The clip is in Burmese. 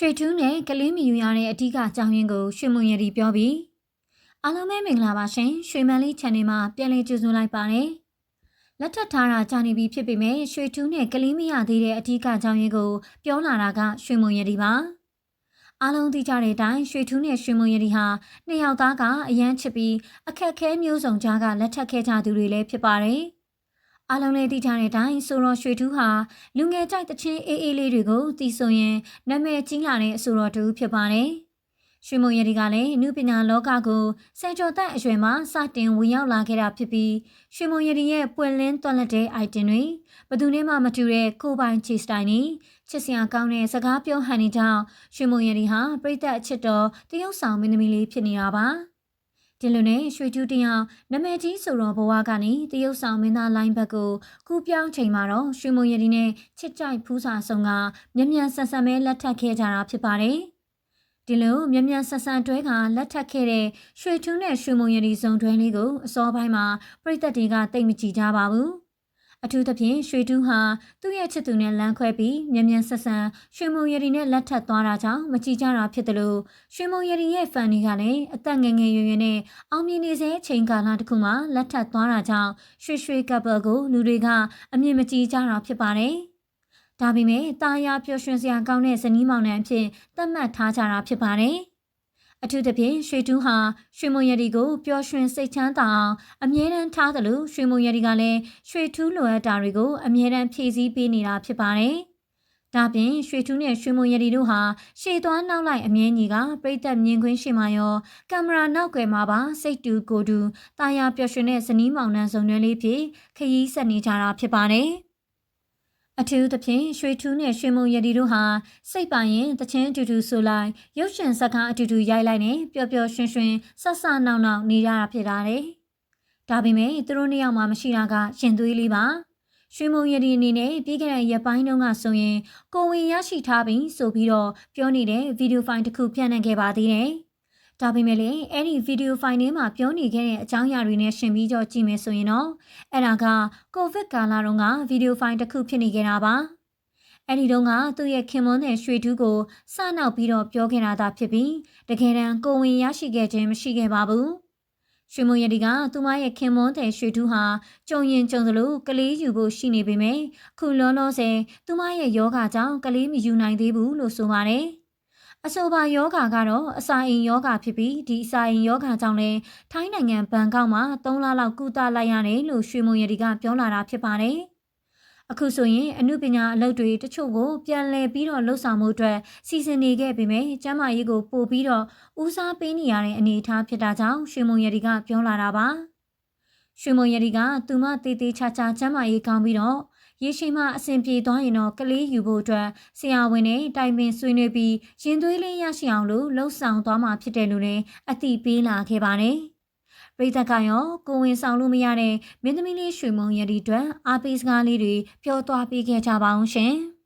ရွှေထူးနဲ့ကလေးမီယူရတဲ့အထူးအကြောင်းရင်းကိုရွှေမွန်ရည်ပြောပြီးအားလုံးပဲမင်္ဂလာပါရှင်ရွှေမန်လေး channel မှာပြန်လည်ကြိုဆိုလိုက်ပါတယ်လက်ထပ်ထားတာကြာနေပြီဖြစ်ပေမဲ့ရွှေထူးနဲ့ကလေးမရသေးတဲ့အထူးအကြောင်းရင်းကိုပြောလာတာကရွှေမွန်ရည်ပါအားလုံးသိကြတဲ့အတိုင်းရွှေထူးနဲ့ရွှေမွန်ရည်ဟာနှစ်ယောက်သားကအရန်ချစ်ပြီးအခက်ခဲမျိုးစုံကြားကလက်ထပ်ခဲ့ကြသူတွေလည်းဖြစ်ပါတယ်။ အားလုံးလည်းသိကြတဲ့အတိုင်းဆိုတော့ရွှေထူးဟာလူငယ်ကြိုက်တချင်းအေးအေးလေးတွေကိုတီးဆိုရင်နာမည်ကြီးလာတဲ့အဆိုတော်တူဖြစ်ပါတယ်။ရွှေမုံရည်ကလည်းအမှုပညာလောကကိုစံကျော်သက်အရွယ်မှာစတင်ဝင်ရောက်လာခဲ့တာဖြစ်ပြီးရွှေမုံရည်ရဲ့ပွင့်လင်းသွက်လက်တဲ့ item တွေဘယ်သူမှမတူတဲ့ကိုပိုင်ချီစတိုင်နီချစ်စရာကောင်းတဲ့စကားပြောဟန်နေကြောင်းရွှေမုံရည်ဟာပြိသက်အချစ်တော်တရုတ်ဆောင်မင်းသမီးလေးဖြစ်နေတာပါ။ ဒီလိုနဲ့ရွှေကျူးတယောက်နမည်ကြီးဆိုတော်ဘဝကနေတရုတ်ဆောင်မင်းသားလိုင်းဘက်ကိုကူးပြောင်းချိန်မှာတော့ရွှေမုံရည်နဲ့ချစ်ကြိုက်ဖူးစာဆောင်ကမြ мян ဆန်ဆန်ပဲလက်ထပ်ခဲ့ကြတာဖြစ်ပါတယ်။ဒီလိုမြ мян ဆန်ဆန်တွဲကလက်ထပ်ခဲ့တဲ့ရွှေထူးနဲ့ရွှေမုံရည်စုံတွဲလေးကိုအစောပိုင်းမှာပြည်သက်တွေကတိတ်မကြည့်ကြပါဘူး။ အထူးသဖြင့်ရွှေတူးဟာသူ့ရဲ့ချစ်သူနဲ့လမ်းခွဲပြီးမြ мян ဆက်ဆန်ရွှေမုံရည်နဲ့လက်ထပ်သွားတာကြောင့်မကြည့်ကြတာဖြစ်တယ်လို့ရွှေမုံရည်ရဲ့ဖန်တွေကလည်းအသက်ငယ်ငယ်ရွယ်ရွယ်နဲ့အောင်မြင်နေစေချိန်ကာလတစ်ခုမှာလက်ထပ်သွားတာကြောင့်ရွှေရွှေကပ်ပယ်ကိုလူတွေကအမြင်မကြည့်ကြတာဖြစ်ပါတယ်။ဒါပေမဲ့တာယာပျော်ရွှင်စရာကောင်းတဲ့ဇနီးမောင်နှံအဖြစ်သတ်မှတ်ထားကြတာဖြစ်ပါတယ်။ အထူးသဖြင့်ရွှေတူးဟာရွှေမုံရည်ကိုပျော်ရွှင်စိတ်ချမ်းသာအောင်အမြဲတမ်းထားသလိုရွှေမုံရည်ကလည်းရွှေထူးလိုအပ်တာတွေကိုအမြဲတမ်းဖြည့်ဆည်းပေးနေတာဖြစ်ပါတယ်။ဒါပြင်ရွှေထူးနဲ့ရွှေမုံရည်တို့ဟာရှေ့သွားနောက်လိုက်အမြဲကြီးကပြိသက်မြင်ကွင်းရှိမှရောကင်မရာနောက်ွယ်မှာပါစိတ်တူကိုတူတာယာပျော်ရွှင်တဲ့ဇနီးမောင်နှံစုံတွဲလေးဖြစ်ခရီးဆက်နေကြတာဖြစ်ပါတယ်။ အထူးသဖြင့်ရွှေထူးနဲ့ရွှေမုံရည်တို့ဟာစိတ်ပိုင်ရင်တချင်းအတူတူဆိုလိုက်ရုပ်ရှင်ဇာတ်ကားအတူတူရိုက်လိုက်နဲ့ပျော်ပျော်ရွှင်ရွှင်ဆဆနောက်နောက်နေကြတာဖြစ်တာတယ်။ဒါပေမဲ့သူတို့နှစ်ယောက်မှမရှိတာကရှင်သွေးလေးပါ။ရွှေမုံရည်အနေနဲ့ပြီးခဲ့တဲ့ရက်ပိုင်းတုန်းကဆိုရင်ကိုဝင်ရရှိထားပြီးဆိုပြီးတော့ပြောနေတဲ့ဗီဒီယိုဖိုင်တစ်ခုပြန့်နှံ့ခဲ့ပါသေးတယ်။ ဒါပေမဲ့လည်းအဲ့ဒီဗီဒီယိုဖိုင်ထဲမှာပြောနေခဲ့တဲ့အကြောင်းအရာတွေနဲ့ရှင်ပြီးတော့ကြည့်မယ်ဆိုရင်တော့အဲ့ဒါကကိုဗစ်ကာလတုန်းကဗီဒီယိုဖိုင်တစ်ခုဖြစ်နေခဲ့တာပါအဲ့ဒီတုန်းကသူ့ရဲ့ခင်မွန်းတဲ့ရွှေတူးကိုစနောက်ပြီးတော့ပြောခဲ့တာသာဖြစ်ပြီးတကယ်တမ်းကိုဝင်ရရှိခဲ့ခြင်းမရှိခဲ့ပါဘူးရွှေမုံရည်ကသူမရဲ့ခင်မွန်းတဲ့ရွှေတူးဟာကြုံရင်ကြုံသလိုကလေးယူဖို့ရှိနေပေမဲ့ခုလောလောဆယ်သူမရဲ့ယောဂကြောင့်ကလေးမယူနိုင်သေးဘူးလို့ဆိုပါတယ် အဆိုပါယောဂါကတော့အစာအိမ်ယောဂါဖြစ်ပြီးဒီအစာအိမ်ယောဂါကြောင့်လဲထိုင်းနိုင်ငံဘန်ကောက်မှာ3လလောက်ကုသလိုက်ရတယ်လို့ရွှေမုံရည်ကပြောလာတာဖြစ်ပါတယ်။အခုဆိုရင်အမှုပညာအလုပ်တွေတချို့ကိုပြန်လည်ပြီးတော့လှုပ်ဆောင်မှုအတွက်စီစဉ်နေခဲ့ပေမဲ့ကျမကြီးကိုပို့ပြီးတော့ဦးစားပေးနေရတဲ့အနေအထားဖြစ်တာကြောင့်ရွှေမုံရည်ကပြောလာတာပါ။ရွှေမုံရည်ကသူမတေးသေးချာချာကျမကြီးကောင်းပြီးတော့ ရေရှိမှအဆင်ပြေသွားရင်တော့ကလေးယူဖို့အတွက်ဆရာဝန်နဲ့တိုင်ပင်ဆွေးနွေးပြီးရင်သွေးလေးရရှိအောင်လို့လှုပ်ဆောင်သွားမှာဖြစ်တယ်လို့လည်းအသိပေးလာခဲ့ပါတယ်။ပရိသတ်ကရောကိုဝင်ဆောင်လို့မရတဲ့မင်းသမီးလေးရွှေမုံရည်တွေအတွက်အားပေးစကားလေးတွေပြောသွားပေးခဲ့ကြပါအောင်ရှင်။